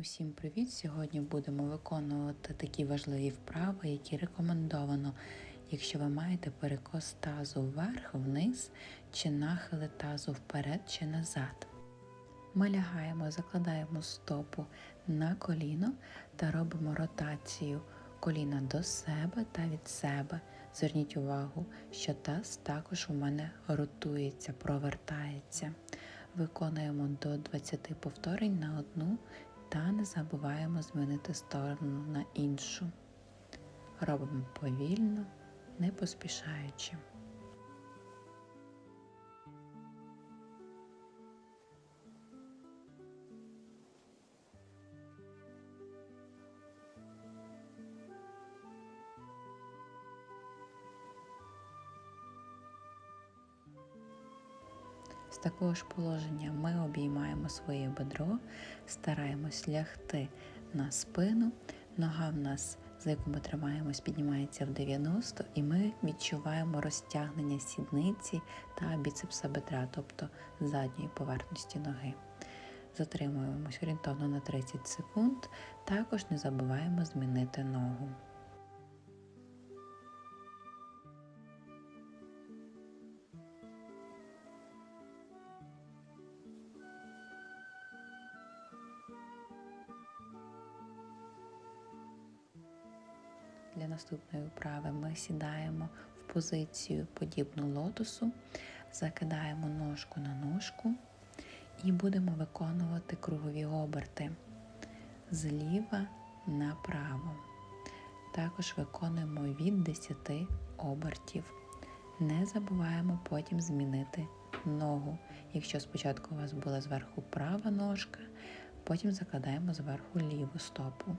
Усім привіт! Сьогодні будемо виконувати такі важливі вправи, які рекомендовано, якщо ви маєте перекос тазу вверх, вниз чи нахили тазу вперед чи назад. Ми лягаємо, закладаємо стопу на коліно та робимо ротацію коліна до себе та від себе. Зверніть увагу, що таз також у мене ротується, провертається. Виконуємо до 20 повторень на одну та не забуваємо змінити сторону на іншу. Робимо повільно, не поспішаючи. Такого ж положення ми обіймаємо своє бедро, стараємось лягти на спину. Нога в нас, за яку ми тримаємось, піднімається в 90, і ми відчуваємо розтягнення сідниці та біцепса бедра, тобто задньої поверхності ноги. Затримуємось орієнтовно на 30 секунд. Також не забуваємо змінити ногу. Для наступної вправи ми сідаємо в позицію подібну лотосу, закидаємо ножку на ножку і будемо виконувати кругові оберти зліва направо. Також виконуємо від 10 обертів. Не забуваємо потім змінити ногу. Якщо спочатку у вас була зверху права ножка, потім закладаємо зверху ліву стопу.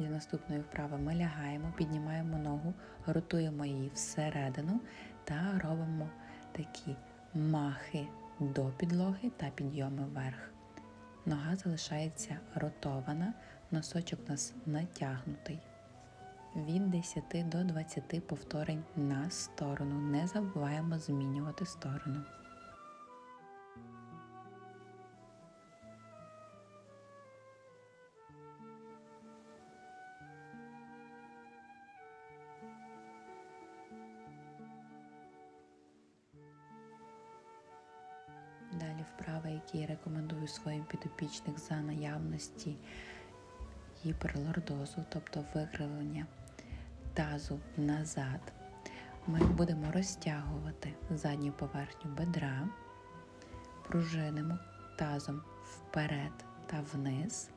Для наступної вправи ми лягаємо, піднімаємо ногу, ротуємо її всередину та робимо такі махи до підлоги та підйоми вверх. Нога залишається ротована, носочок у нас натягнутий. Від 10 до 20 повторень на сторону. Не забуваємо змінювати сторону. Вправи, які я рекомендую своїм підопічним за наявності гіперлордозу, тобто викривлення тазу назад. Ми будемо розтягувати задню поверхню бедра, пружинимо тазом вперед та вниз,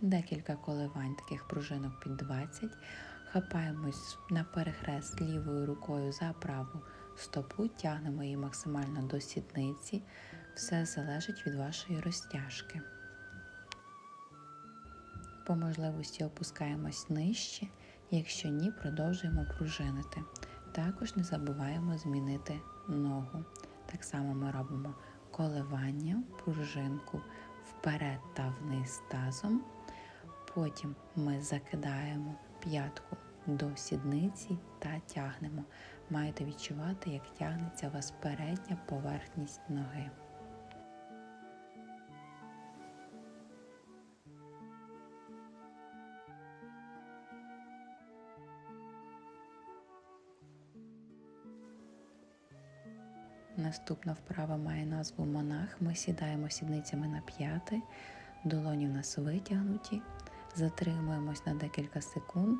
декілька коливань таких пружинок під 20, хапаємось на перехрест лівою рукою за праву стопу, тягнемо її максимально до сідниці. Все залежить від вашої розтяжки. По можливості опускаємось нижче, якщо ні, продовжуємо пружинити. Також не забуваємо змінити ногу. Так само ми робимо коливання, пружинку вперед та вниз тазом. Потім ми закидаємо п'ятку до сідниці та тягнемо. Маєте відчувати, як тягнеться у вас передня поверхність ноги. Наступна вправа має назву монах. Ми сідаємо сідницями на п'яти, долоні в нас витягнуті, затримуємось на декілька секунд,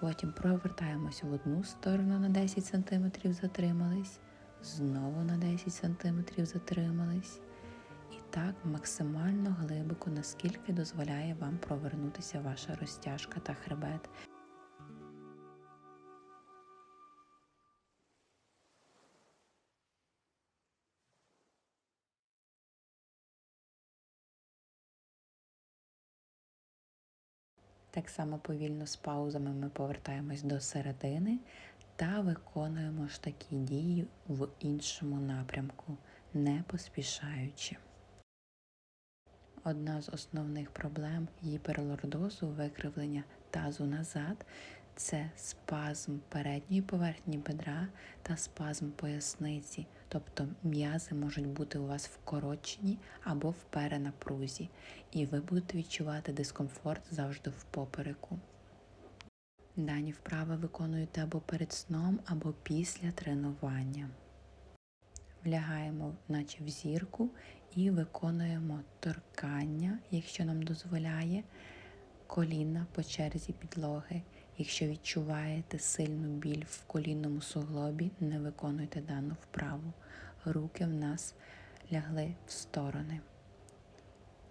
потім провертаємось в одну сторону на 10 см, затримались, знову на 10 см затримались. І так максимально глибоко, наскільки дозволяє вам провернутися ваша розтяжка та хребет. Так само повільно з паузами ми повертаємось до середини та виконуємо ж такі дії в іншому напрямку, не поспішаючи. Одна з основних проблем гіперлордозу, викривлення тазу назад це спазм передньої поверхні бедра та спазм поясниці, тобто м'язи можуть бути у вас вкорочені або в перенапрузі, і ви будете відчувати дискомфорт завжди в попереку. Дані вправи виконуєте або перед сном, або після тренування. Влягаємо, наче в зірку, і виконуємо торкання, якщо нам дозволяє, коліна по черзі підлоги. Якщо відчуваєте сильну біль в колінному суглобі, не виконуйте дану вправу. Руки в нас лягли в сторони.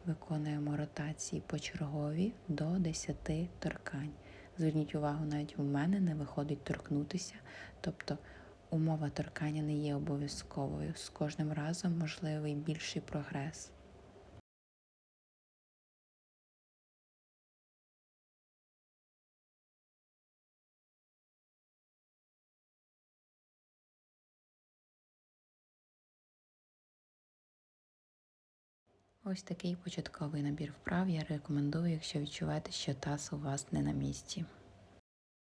Виконуємо ротації почергові до 10 торкань. Зверніть увагу, навіть у мене не виходить торкнутися, тобто умова торкання не є обов'язковою. З кожним разом можливий більший прогрес. Ось такий початковий набір вправ я рекомендую, якщо відчуваєте, що таз у вас не на місці.